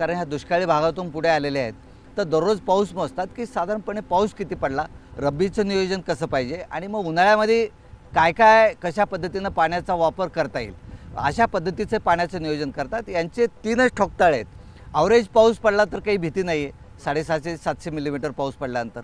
कारण ह्या दुष्काळी भागातून पुढे आलेले आहेत. तर दररोज पाऊस मोजतात की साधारणपणे पाऊस किती पडला? रब्बीचं नियोजन कसं पाहिजे? आणि मग उन्हाळ्यामध्ये काय काय कशा पद्धतीनं पाण्याचा वापर करता येईल? अशा पद्धतीचे पाण्याचं नियोजन करतात. यांचे तीनच ठोकताळे आहेत. अवरेज पाऊस पडला तर काही भीती नाही आहे साडेसहाशे सातशे मिलीमीटर पाऊस पडल्यानंतर.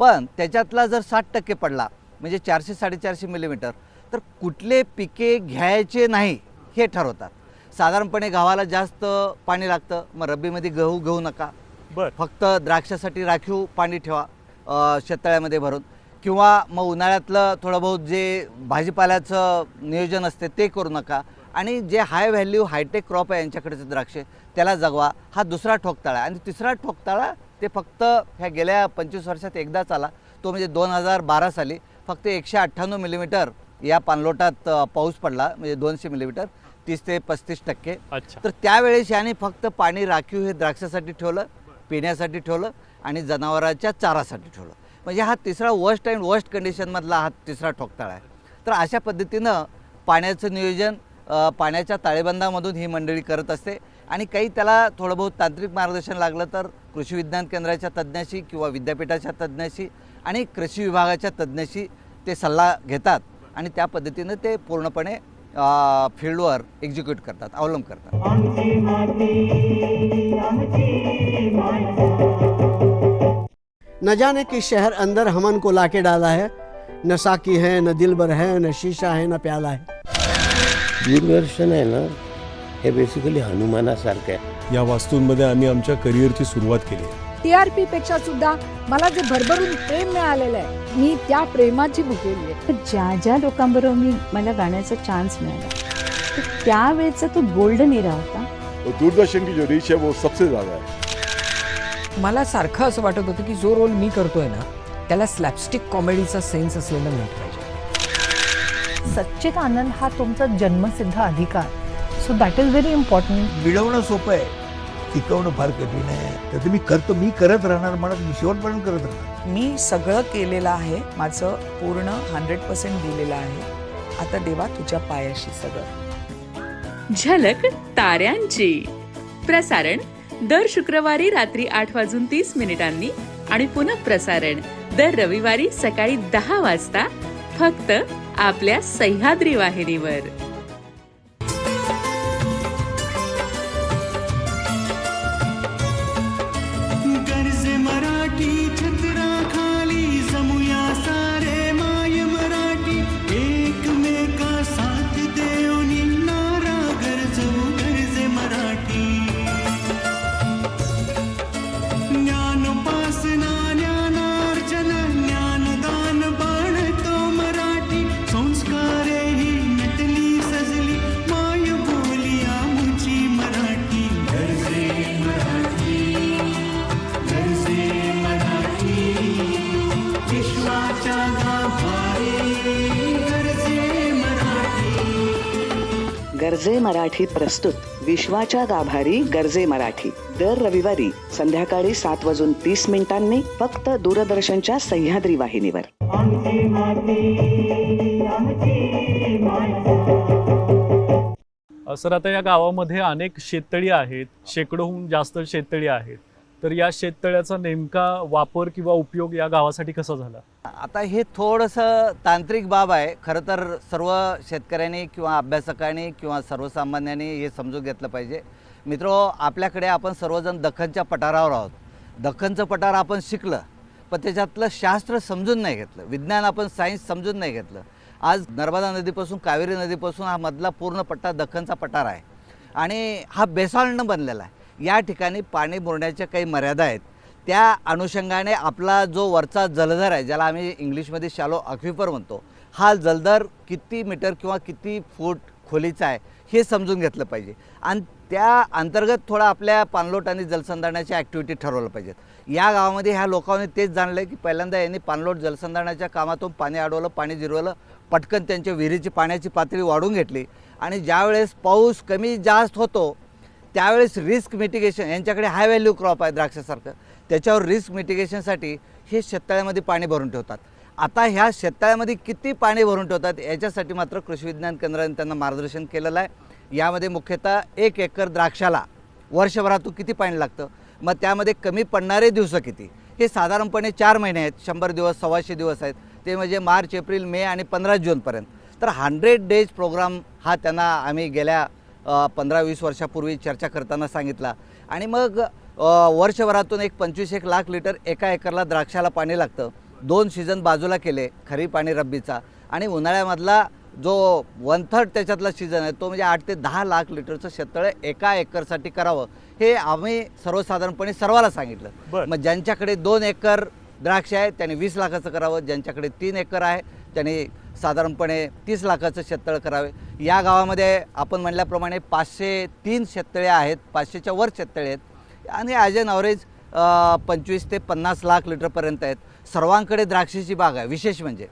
पण त्याच्यातला जर साठ टक्के पडला म्हणजे चारशे साडेचारशे मिलीमीटर तर कुठले पिके घ्यायचे नाही हे ठरवतात. साधारणपणे गव्हाला जास्त पाणी लागतं. मग रब्बीमध्ये गहू घेऊ नका. बर. फक्त द्राक्षासाठी राखीव पाणी ठेवा अ, शेततळ्यामध्ये भरून. किंवा मग उन्हाळ्यातलं थोडं बहुत जे भाजीपाल्याचं नियोजन असते ते करू नका. आणि जे हाय व्हॅल्यू हायटेक क्रॉप आहे यांच्याकडेचे द्राक्षे त्याला जगवा. हा दुसरा ठोकताळा. आणि तिसरा ठोकताळा ते फक्त ह्या गेल्या पंचवीस वर्षात एकदाच आला. तो म्हणजे दोन हजार बारा साली. फक्त एकशे अठ्ठ्याण्णव मिलीमीटर या पाणलोटात अ, पाऊस पडला. म्हणजे दोनशे मिलीमीटर तीस ते पस्तीस टक्के. अच्छा. तर त्यावेळेस याने फक्त पाणी राखीव हे द्राक्षासाठी ठेवलं पिण्यासाठी ठेवलं आणि जनावरांच्या चारासाठी ठेवलं. म्हणजे हा तिसरा वर्स्ट अँड वर्स्ट कंडिशनमधला हा तिसरा ठोकताळा आहे. तर अशा पद्धतीनं पाण्याचं नियोजन पाण्याच्या ताळेबंदामधून ही मंडळी करत असते. आणि काही त्याला थोडं बहुत तांत्रिक मार्गदर्शन लागलं तर कृषी विज्ञान केंद्राच्या तज्ज्ञाशी किंवा विद्यापीठाच्या तज्ज्ञाशी आणि कृषी विभागाच्या तज्ज्ञाशी ते सल्ला घेतात आणि त्या पद्धतीनं ते पूर्णपणे फील्डवर एक्झिक्यूट करतात अवलंब करतात. आमची माती आमची न जाने किस शहर अंदर हमन को लाके डाला है। न साकी है न दिलबर है न शीशा है न प्याला है। दूरदर्शन आहे ना? हे बेसिकली हनुमानासारखं आहे या वास्तूंमध्ये आम्ही आमच्या करिअरची सुरुवात केली आहे. टीआरपी पेक्षा सुद्धा मला जे भरभरून प्रेम मिळालेलं आहे मी त्या प्रेमाची भुकेली आहे. तर ज्या ज्या लोकांबरोबर मी मला गाण्याचा चान्स मिळाला तर त्यावेळेचा तो गोल्डन इरा होता. तो दूरदर्शन की जो रीच है वो सबसे ज़्यादा है। मला सारखं असं वाटत होतं की जो रोल मी करतोय ना त्याला स्लॅपस्टिक कॉमेडीचा सेन्स असलेला नट पाहिजे. सच्चित आनंद हा तुमचा जन्मसिद्ध अधिकार. So that is very important मिळवणं सोपं आहे. टिकवणं फार कठीण आहे. तर ते मी करतो मी करत राहणार म्हणत मी शेवटपर्यंत करत राहणार. मी सगळं केलेलं आहे माझं पूर्ण हंड्रेड पर्सेंट दिलेलं आहे. आता देवा तुझ्या पायाशी सगळं. झलक ताऱ्यांची. प्रसारण दर शुक्रवारी रात्री आठ वाजून तीस मिनिटांनी आणि पुन्हा प्रसारण दर रविवारी सकाळी दहा वाजता फक्त आपल्या सह्याद्री वाहिनीवर. मराठी प्रस्तुत विश्वाच्या गाभारी गरजे मराठी. दर रविवारी संध्याकाळी सात वाजून तीस मिनिटांनी फक्त दूरदर्शनच्या सह्याद्री वाहिनीवर. सर आता या गावामध्ये अनेक शेततळी आहेत. शेकडोहून जास्त शेततळी आहेत. तर या शेततळ्याचा नेमका वापर किंवा उपयोग या गावासाठी कसा झाला? आता हे थोडंसं तांत्रिक बाब आहे. खरं तर सर्व शेतकऱ्यांनी किंवा अभ्यासकांनी किंवा सर्वसामान्यांनी हे समजून घेतलं पाहिजे. मित्रो आपल्याकडे आपण सर्वजण दखनच्या पठारावर आहोत. दख्खनचं पठार आपण शिकलं पण त्याच्यातलं शास्त्र समजून नाही घेतलं. विज्ञान आपण सायन्स समजून नाही घेतलं. आज नर्मदा नदीपासून कावेरी नदीपासून हा मधला पूर्ण पट्टा दख्खनचा पठार आहे. आणि हा बेसाळनं बनलेला आहे. या ठिकाणी पाणी मुरण्याच्या काही मर्यादा आहेत. त्या अनुषंगाने आपला जो वरचा जलधर आहे ज्याला आम्ही इंग्लिशमध्ये शालो अक्विफर म्हणतो हा जलधर किती मीटर किंवा किती फूट खोलीचा आहे हे समजून घेतलं पाहिजे. आणि त्या अंतर्गत थोडा आपल्या पाणलोट आणि जलसंधारणाच्या ॲक्टिव्हिटी ठरवलं पाहिजेत या गावामध्ये ह्या लोकांनी तेच जाणलं की पहिल्यांदा यांनी पाणलोट जलसंधारणाच्या कामातून पाणी अडवलं पाणी जिरवलं पटकन त्यांच्या विहिरीची पाण्याची पातळी वाढून घेतली. आणि ज्यावेळेस पाऊस कमी जास्त होतो त्यावेळेस रिस्क मिटिगेशन यांच्याकडे हाय व्हॅल्यू क्रॉप आहे द्राक्षासारखं. त्याच्यावर रिस्क मिटिगेशनसाठी हे शेततळ्यामध्ये पाणी भरून ठेवतात. आता ह्या शेततळ्यामध्ये किती पाणी भरून ठेवतात याच्यासाठी मात्र कृषी विज्ञान केंद्राने त्यांना मार्गदर्शन केलेलं आहे. यामध्ये मुख्यतः एक एकर द्राक्षाला वर्षभरातून किती पाणी लागतं? मग त्यामध्ये कमी पडणारे दिवस किती? हे साधारणपणे चार महिने आहेत. शंभर दिवस सव्वाशे दिवस आहेत. ते म्हणजे मार्च एप्रिल मे आणि पंधरा जूनपर्यंत. तर हंड्रेड डेज प्रोग्राम हा त्यांना आम्ही गेल्या पंधरा वीस वर्षापूर्वी चर्चा करताना सांगितला. आणि मग वर्षभरातून एक पंचवीस एक लाख लिटर एका एकरला द्राक्षाला पाणी लागतं. दोन सीझन बाजूला केले खरीप आणि रब्बीचा. आणि उन्हाळ्यामधला जो वन थर्ड त्याच्यातला सीझन आहे तो म्हणजे आठ ते दहा लाख लिटरचं शेततळं एका एकरसाठी करावं. हे आम्ही सर्वसाधारणपणे सर्वाला सांगितलं. मग ज्यांच्याकडे दोन एकर द्राक्ष आहे त्यांनी वीस लाखाचं करावं. ज्यांच्याकडे तीन एकर आहे त्यांनी साधारणपणे तीस लाखाचं शेततळ करावे. या गावामध्ये आपण म्हणल्याप्रमाणे पाचशे तीन शेततळे आहेत पाचशेच्या वर शेततळे आहेत. आणि ॲज एन ॲव्हरेज पंचवीस ते पन्नास लाख लिटरपर्यंत आहेत. सर्वांकडे द्राक्षाची बाग आहे विशेष म्हणजे.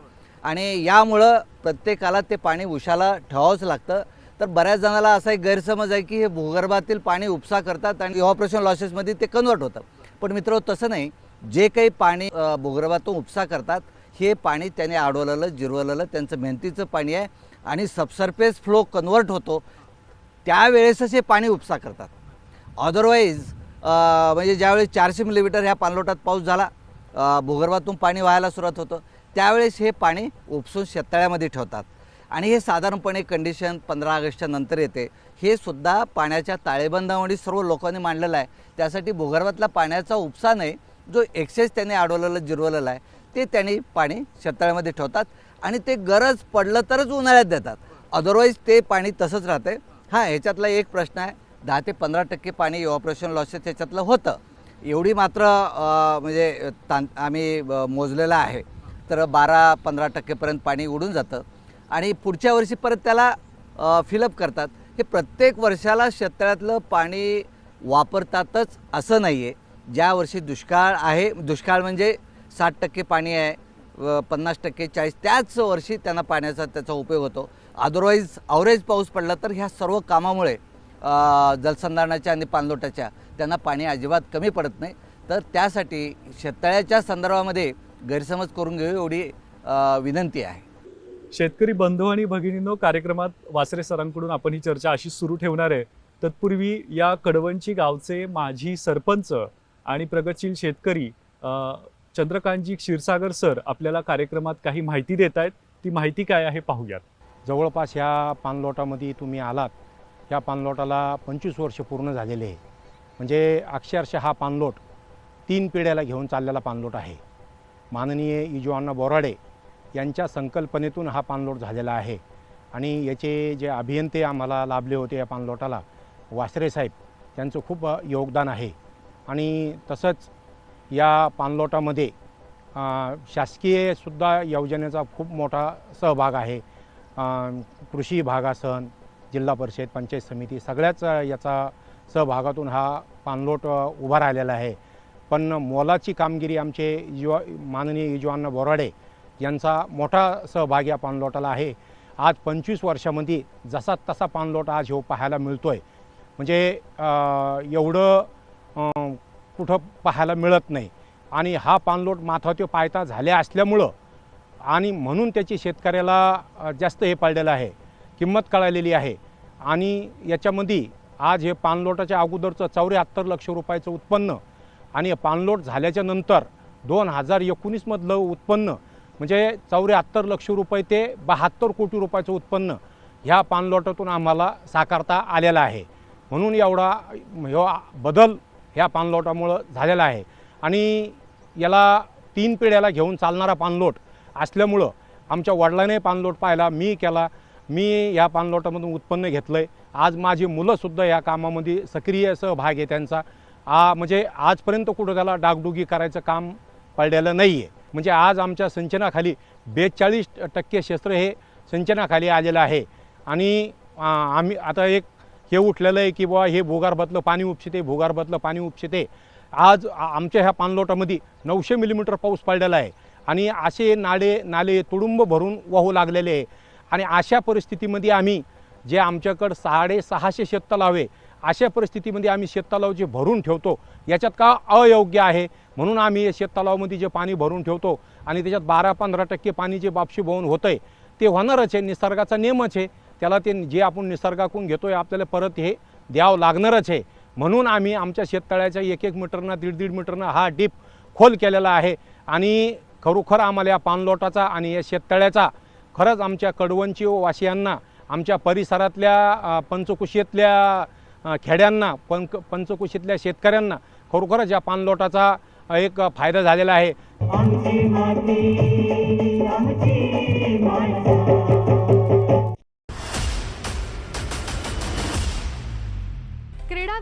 आणि यामुळं प्रत्येकाला ते पाणी उशाला ठेवावंच लागतं. तर बऱ्याच जणाला असा एक गैरसमज आहे की हे भूगर्भातील पाणी उपसा करतात आणि इव्हॉपरेशन लॉसेसमध्ये ते कन्वर्ट होतं पण मित्र तसं नाही. जे काही पाणी भूगर्भातून उपसा करतात हे पाणी त्याने अडवलेलं जिरवलेलं त्यांचं मेहनतीचं पाणी आहे आणि सबसर्फेस फ्लो कन्वर्ट होतो. त्यावेळेसच हे पाणी उपसा करतात. अदरवाईज म्हणजे ज्यावेळेस चारशे मिलीमीटर ह्या पाणलोटात पाऊस झाला भूगर्भातून पाणी व्हायला सुरुवात होतं त्यावेळेस हे पाणी उपसून शेततळ्यामध्ये ठेवतात. आणि हे साधारणपणे कंडिशन पंधरा ऑगस्टच्या नंतर येते. हे सुद्धा पाण्याच्या ताळेबंदामध्ये सर्व लोकांनी मांडलेलं आहे. त्यासाठी भूगर्भातला पाण्याचा उपसा नाही जो एक्सेस त्याने अडवलेला जिरवलेला आहे. ते त्यांनी पाणी शेततळ्यामध्ये ठेवतात आणि ते गरज पडलं तरच उन्हाळ्यात देतात. अदरवाईज ते पाणी तसंच राहते हां ह्याच्यातला एक प्रश्न आहे. दहा ते पंधरा टक्के पाणी ऑपरेशन लॉसेस त्याच्यातलं होतं. एवढी मात्र म्हणजे तां आम्ही मोजलेलं आहे. तर बारा पंधरा टक्केपर्यंत पाणी उडून जातं. आणि पुढच्या वर्षी परत त्याला फिलअप करतात. हे प्रत्येक वर्षाला शेततळ्यातलं पाणी वापरतातच असं नाही आहे ज्या वर्षी दुष्काळ आहे दुष्काळ म्हणजे साठ टक्के पाणी आहे व पन्नास टक्के चाळीस त्याच वर्षी त्यांना पाण्याचा त्याचा उपयोग होतो. अदरवाईज अवरेज पाऊस पडला तर ह्या सर्व कामामुळे जलसंधारणाच्या आणि पाणलोटाच्या त्यांना पाणी अजिबात कमी पडत नाही. तर त्यासाठी शेततळ्याच्या संदर्भामध्ये गैरसमज करून घेऊ एवढी विनंती आहे. शेतकरी बंधू आणि भगिनींनो कार्यक्रमात वासरे सरांकडून आपण ही चर्चा अशी सुरू ठेवणार आहे. तत्पूर्वी या कडवंची गावचे माजी सरपंच आणि प्रगतशील शेतकरी चंद्रकांतजी क्षीरसागर सर आपल्याला कार्यक्रमात काही माहिती देत आहेत. ती माहिती काय आहे पाहूयात. जवळपास ह्या पाणलोटामध्ये तुम्ही आलात. ह्या पाणलोटाला पंचवीस वर्ष पूर्ण झालेले आहे. म्हणजे अक्षरशः हा पाणलोट तीन पिढ्याला घेऊन चाललेला पाणलोट आहे. माननीय इजुआण्णा बोराडे यांच्या संकल्पनेतून हा पाणलोट झालेला आहे. आणि याचे जे अभियंते आम्हाला लाभले होते या पाणलोटाला वासरे साहेब त्यांचं खूप योगदान आहे. आणि तसंच या पाणलोटामध्ये शासकीयसुद्धा योजनेचा खूप मोठा सहभाग आहे. कृषी विभागासन जिल्हा परिषद पंचायत समिती सगळ्याच याचा सहभागातून हा पाणलोट उभा राहिलेला आहे. पण मोलाची कामगिरी आमचे युवा माननीय युजवान बोराडे यांचा मोठा सहभाग या पाणलोटाला आहे. आज पंचवीस वर्षामध्ये जसा तसा पाणलोट आज हो पाहायला मिळतो आहे म्हणजे एवढं कुठं पाहायला मिळत नाही. आणि हा पाणलोट माथात्यो पायता झाल्या असल्यामुळं आणि म्हणून त्याची शेतकऱ्याला जास्त हे पाळलेलं आहे. किंमत कळालेली आहे. आणि याच्यामध्ये आज हे पाणलोटाच्या अगोदरचं चौऱ्याहत्तर लक्ष रुपयाचं उत्पन्न आणि पाणलोट झाल्याच्यानंतर दोन हजार एकोणीसमधलं उत्पन्न म्हणजे चौऱ्याहत्तर लक्ष रुपये ते बहात्तर कोटी रुपयाचं उत्पन्न ह्या पाणलोटातून आम्हाला साकारता आलेलं आहे. म्हणून एवढा ह्यो बदल ह्या पाणलोटामुळं झालेला आहे. आणि याला तीन पिढ्याला घेऊन चालणारा पाणलोट असल्यामुळं आमच्या वडिलांनी पाणलोट पाहिला मी केला. मी या पाणलोटामधून उत्पन्न घेतलं आहे आज माझी मुलंसुद्धा या कामामध्ये सक्रिय सहभाग आहे त्यांचा. आ म्हणजे आजपर्यंत कुठं त्याला डागडुगी करायचं काम पडलेलं नाही आहे म्हणजे आज आमच्या सिंचनाखाली बेचाळीस टक्के क्षेत्र हे सिंचनाखाली आलेलं आहे. आणि आम्ही आता एक हे उठलेलं आहे की बुवा हे भूगर्भातलं पाणी उपशिते भूगर्भातलं पाणी उपशिते आज आमच्या ह्या पाणलोटामध्ये नऊशे मिलीमीटर पाऊस पडलेला आहे. आणि असे नाळे नाले तुडुंब भरून वाहू लागलेले आहे. आणि अशा परिस्थितीमध्ये आम्ही जे आमच्याकडं साडेसहाशे शेततलाव आहे अशा परिस्थितीमध्ये आम्ही शेततलाव जे भरून ठेवतो याच्यात का अयोग्य आहे? म्हणून आम्ही या शेततलावामध्ये जे पाणी भरून ठेवतो आणि त्याच्यात बारा पंधरा टक्के पाणी जे बाष्पीभवन होतं आहे ते होणारच आहे निसर्गाचा नियमच आहे. त्याला ते जे आपण निसर्गाकडून घेतो आहे आपल्याला परत हे द्यावं लागणारच आहे. म्हणून आम्ही आमच्या शेततळ्याच्या एक एक मीटरनं दीड दीड मीटरनं हा डीप खोल केलेला आहे. आणि खरोखर आम्हाला या पानलोटाचा आणि या शेततळ्याचा खरंच आमच्या कडवंची वासियांना आमच्या परिसरातल्या पंचकुशीतल्या खेड्यांना पंक पंचकुशीतल्या शेतकऱ्यांना खरोखरच या पानलोटाचा एक फायदा झालेला आहे.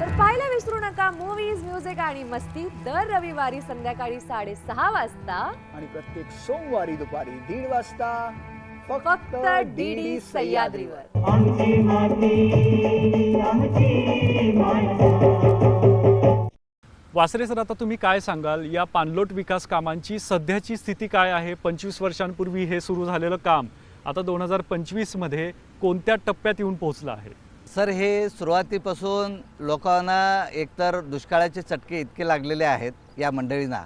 तर पाहायला विसरू नका मूवीज म्युझिक आणि मस्ती दर रविवारी संध्याकाळी साडेसहा वाजता. आणि प्रत्येक सोमवारी दुपारी दीड वाजता फक्त डीडी सह्याद्रीवर. आमची माती आमची माणसं वासरे सर आता तुम्ही काय सांगाल? या पाणलोट विकास कामांची सध्याची स्थिती काय आहे? पंचवीस वर्षांपूर्वी हे सुरू झालेलं काम आता दोन हजार पंचवीसमध्ये कोणत्या टप्प्यात येऊन पोहोचलं आहे? सर हे सुरुवातीपासून लोकांना एकतर दुष्काळाचे चटके इतके लागलेले आहेत या मंडळींना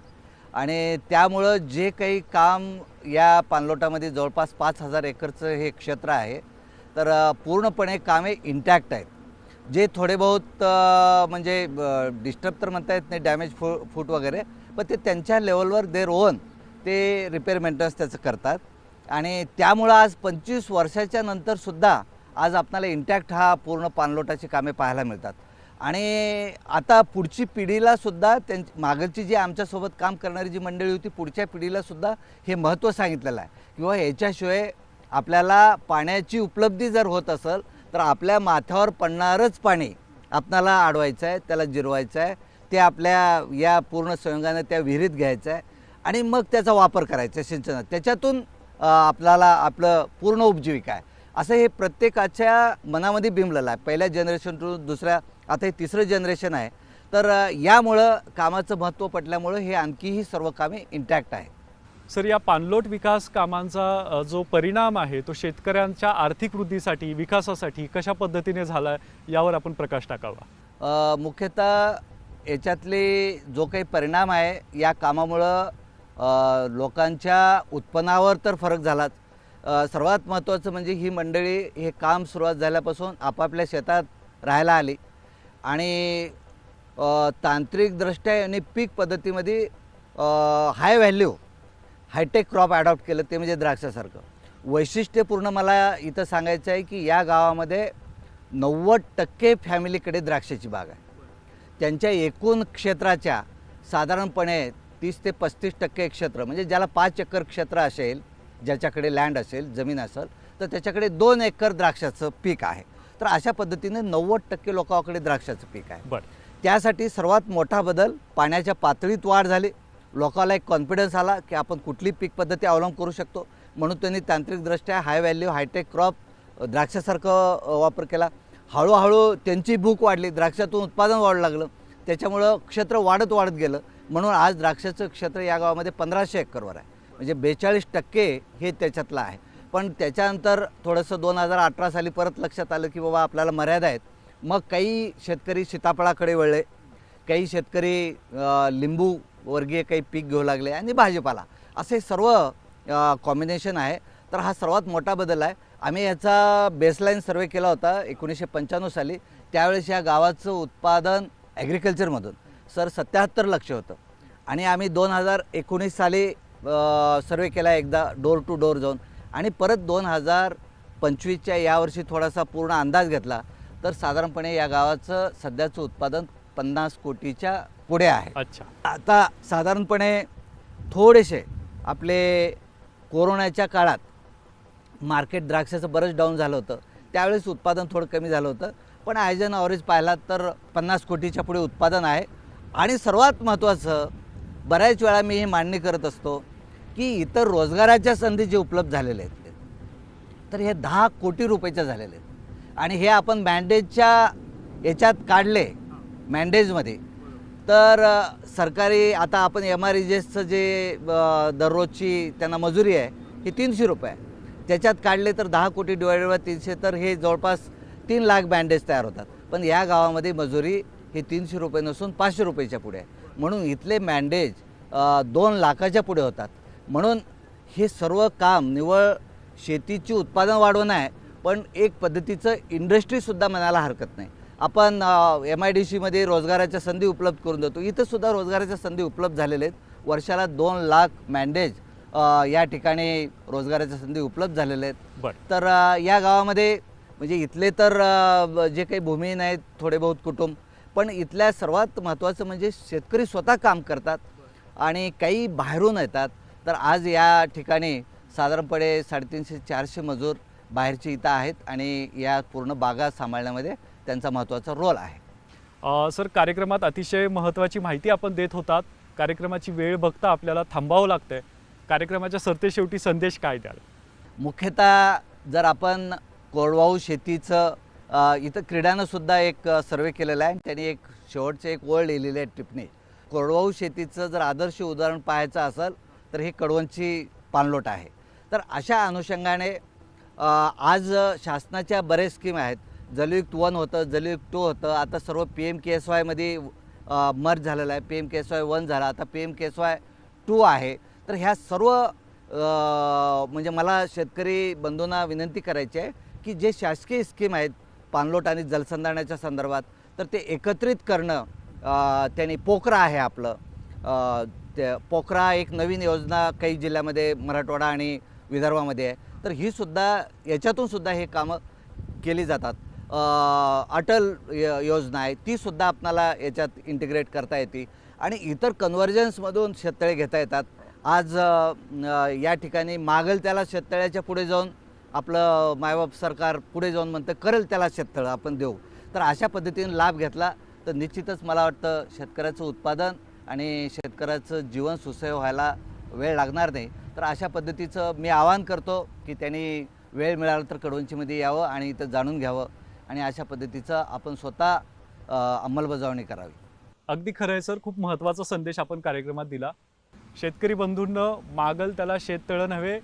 आणि त्यामुळं जे काही काम या पाणलोटामध्ये जवळपास पाच हजार एकरचं हे क्षेत्र आहे तर पूर्णपणे कामे इंटॅक्ट आहेत. जे थोडे बहुत म्हणजे डिस्टर्ब तर म्हणता येत नाही डॅमेज फू फूट वगैरे पण ते त्यांच्या लेवलवर देर ओन ते रिपेअर मेंटेनन्स त्याचं करतात. आणि त्यामुळं आज पंचवीस वर्षाच्या नंतरसुद्धा आज आपल्याला इंटॅक्ट हा पूर्ण पाणलोटाची कामे पाहायला मिळतात. आणि आता पुढची पिढीला सुद्धा त्यांची मागची जी आमच्यासोबत काम करणारी जी मंडळी होती पुढच्या पिढीला सुद्धा हे महत्त्व सांगितलेलं आहे. किंवा ह्याच्याशिवाय आपल्याला पाण्याची उपलब्धी जर होत असेल तर आपल्या माथ्यावर पडणारच पाणी आपणाला अडवायचं आहे त्याला जिरवायचं आहे ते आपल्या या पूर्ण संयोगानं त्या विहिरीत घ्यायचं आहे आणि मग त्याचा वापर करायचा आहे सिंचनात. त्याच्यातून आपल्याला आपलं पूर्ण उपजीविका आहे. असं हे प्रत्येकाच्या मनामध्ये बिंबलेलं आहे. पहिल्या जनरेशन टू दुसऱ्या आता हे तिसरं जनरेशन आहे. तर यामुळं कामाचं महत्त्व पटल्यामुळं हे आणखीही सर्व कामे इंटॅक्ट आहे सर या पाणलोट विकास कामांचा जो परिणाम आहे तो शेतकऱ्यांच्या आर्थिक वृद्धीसाठी विकासासाठी कशा पद्धतीने झाला यावर आपण प्रकाश टाकावा? मुख्यतः याच्यातले जो काही परिणाम आहे या कामामुळं लोकांच्या उत्पन्नावर तर फरक झालाच. सर्वात महत्त्वाचं म्हणजे ही मंडळी हे काम सुरुवात झाल्यापासून आपापल्या शेतात राहायला आली. आणि तांत्रिकदृष्ट्या आणि पीक पद्धतीमध्ये high value high tech crop adopt केलं ते म्हणजे द्राक्षासारखं. वैशिष्ट्यपूर्ण मला इथं सांगायचं आहे की या गावामध्ये नव्वद टक्के फॅमिलीकडे द्राक्षाची बाग आहे. त्यांच्या एकूण क्षेत्राच्या साधारणपणे तीस ते पस्तीस टक्के क्षेत्र म्हणजे ज्याला पाच एकर क्षेत्र असेल ज्याच्याकडे लँड असेल जमीन असेल तर त्याच्याकडे दोन एकर द्राक्षाचं पीक आहे. तर अशा पद्धतीने नव्वद टक्के लोकांकडे द्राक्षाचं पीक आहे. बरं. त्यासाठी सर्वात मोठा बदल पाण्याच्या पातळीत वाढ झाली. लोकांना एक कॉन्फिडन्स आला की आपण कुठली पीक पद्धती अवलंब करू शकतो. म्हणून त्यांनी तांत्रिकदृष्ट्या high value high tech crop द्राक्षासारखं वापर केला. हळूहळू त्यांची भूक वाढली. द्राक्षातून उत्पादन वाढू लागलं. त्याच्यामुळं क्षेत्र वाढत वाढत गेलं. म्हणून आज द्राक्षाचं क्षेत्र या गावामध्ये पंधराशे एकरवर आहे. म्हणजे बेचाळीस टक्के हे त्याच्यातलं आहे. पण त्याच्यानंतर थोडंसं दोन हजार अठरा साली परत लक्षात आलं की बाबा आपल्याला मर्यादा आहेत. मग काही शेतकरी सीताफळाकडे वळले. काही शेतकरी लिंबू वर्गीय काही पीक घेऊ लागले आणि भाजीपाला. असे सर्व कॉम्बिनेशन आहे. तर हा सर्वात मोठा बदल आहे. आम्ही याचा बेसलाईन सर्वे केला होता एकोणीसशे पंच्याण्णव साली. त्यावेळेस या गावाचं उत्पादन ॲग्रिकल्चरमधून सर सत्याहत्तर लक्ष होतं. आणि आम्ही दोन हजार एकोणीस साली सर्वे केला एकदा डोर टू डोर जाऊन. आणि परत दोन हजार पंचवीसच्या यावर्षी थोडासा पूर्ण अंदाज घेतला तर साधारणपणे या गावाचं सध्याचं उत्पादन पन्नास कोटीच्या पुढे आहे. अच्छा. आता साधारणपणे थोडेसे आपले कोरोनाच्या काळात मार्केट द्राक्षाचं बरंच डाऊन झालं होतं. त्यावेळेस उत्पादन थोडं कमी झालं होतं. पण आयजन ऑवरेज पाहिलात तर पन्नास कोटीच्या पुढे उत्पादन आहे. आणि सर्वात महत्त्वाचं बऱ्याच वेळा मी हे मांडणी करत असतो की इतर रोजगाराच्या संधी जे उपलब्ध झालेल्या आहेत तर हे दहा कोटी रुपयाच्या झालेले आहेत. आणि हे आपण बँडेजच्या याच्यात काढले मँडेजमध्ये तर सरकारी आता आपण एम आर इजेसचं जे दररोजची त्यांना मजुरी आहे ही तीनशे रुपये आहे. त्याच्यात काढले तर दहा कोटी डिवायडेड बाय तीनशे तर हे जवळपास तीन लाख बँडेज तयार होतात. पण या गावामध्ये मजुरी ही तीनशे रुपये नसून पाचशे रुपयाच्या पुढे आहे. म्हणून इथले बँडेज दोन लाखाच्या पुढे होतात. म्हणून हे सर्व काम निवळ शेतीची उत्पादन वाढवणं आहे पण एक पद्धतीचं इंडस्ट्रीसुद्धा म्हणायला हरकत नाही. आपण एम आय डी सीमध्ये रोजगाराच्या संधी उपलब्ध करून देतो. इथंसुद्धा रोजगाराच्या संधी उपलब्ध झालेल्या आहेत. वर्षाला दोन लाख मॅन्डेज या ठिकाणी रोजगाराच्या संधी उपलब्ध झालेल्या आहेत. तर या गावामध्ये म्हणजे इथले तर जे काही भूमिहीन आहेत थोडे बहुत कुटुंब पण इथल्या सर्वात महत्त्वाचं म्हणजे शेतकरी स्वतः काम करतात आणि काही बाहेरून येतात. तर आज या ठिकाणी साधारणपणे साडेतीनशे चारशे मजूर बाहेरचे इथं आहेत आणि या पूर्ण बागा सांभाळण्यामध्ये त्यांचा महत्त्वाचा रोल आहे. सर कार्यक्रमात अतिशय महत्त्वाची माहिती आपण देत होतात. कार्यक्रमाची वेळ बघता आपल्याला थांबावं लागतंय. कार्यक्रमाच्या सरतेशेवटी संदेश काय द्याल? मुख्यतः जर आपण कोरडवाहू शेतीचं इथं क्रीडानं सुद्धा एक सर्वे केलेला आहे. त्यांनी एक शेवटचे एक ओळ लिहिलेली आहे टिप्पणी. कोरडवाहू शेतीचं जर आदर्श उदाहरण पाहायचं असेल तर हे कडवंची पाणलोट आहे. तर अशा अनुषंगाने आज शासनाच्या बरेच स्कीम आहेत. जलयुक्त वन होतं जलयुक्त टू होतं. आता सर्व पी एम के एस वायमध्ये मर्ज झालेलं आहे. P M K S Y one झाला. आता P M K S Y two आहे. तर ह्या सर्व म्हणजे मला शेतकरी बंधूंना विनंती करायची आहे की जे शासकीय स्कीम आहेत पाणलोट आणि जलसंधारणाच्या संदर्भात तर ते एकत्रित करणं त्यांनी पोकरा आहे आपलं. अ, ते पोकरा एक नवीन योजना काही जिल्ह्यामध्ये मराठवाडा आणि विदर्भामध्ये आहे. तर ही सुद्धा याच्यातून सुद्धा हे कामं केली जातात. अटल य- योजना आहे तीसुद्धा आपणाला याच्यात इंटिग्रेट करता येते. आणि इतर कन्व्हर्जन्समधून शेततळे घेता येतात. आज या ठिकाणी मागल त्याला शेततळ्याच्या पुढे जाऊन आपलं मायबाप सरकार पुढे जाऊन म्हणतं करेल त्याला शेततळं आपण देऊ. तर अशा पद्धतीने लाभ घेतला तर निश्चितच मला वाटतं शेतकऱ्याचं उत्पादन आणि शेतकऱ्याचं जीवन सुसह्य व्हायला वेळ लागणार नाही. तर अशा पद्धतीचं मी आवाहन करतो की त्यांनी वेळ मिळाला तर कडवंचीमध्ये यावं आणि इथं जाणून घ्यावं आणि अशा पद्धतीचं आपण स्वतः अंमलबजावणी करावी. अगदी खरं आहे सर. खूप महत्त्वाचा संदेश आपण कार्यक्रमात दिला. शेतकरी बंधूंनं मागल त्याला शेततळं नव्हे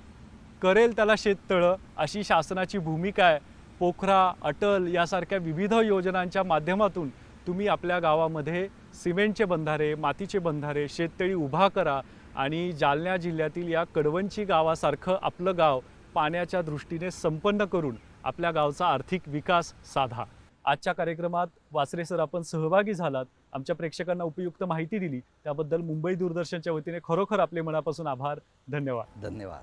करेल त्याला शेततळं अशी शासनाची भूमिका आहे पोखरा अटल यासारख्या विविध योजनांच्या माध्यमातून तुम्ही आपल्या गावामध्ये सिमेंटचे बंधारे मातीचे बंधारे शेततळी उभा करा आणि जालना जिल्ह्यातील या कडवंची गावासारखं आपलं गाव पाण्याच्या दृष्टीने संपन्न करून आपल्या गावचा आर्थिक विकास साधा. आजच्या कार्यक्रमात वासरे सर आपण सहभागी झालात. आमच्या प्रेक्षकांना उपयुक्त माहिती दिली. त्याबद्दल मुंबई दूरदर्शनच्या वतीने खरोखर आपले मनापासून आभार. धन्यवाद. धन्यवाद.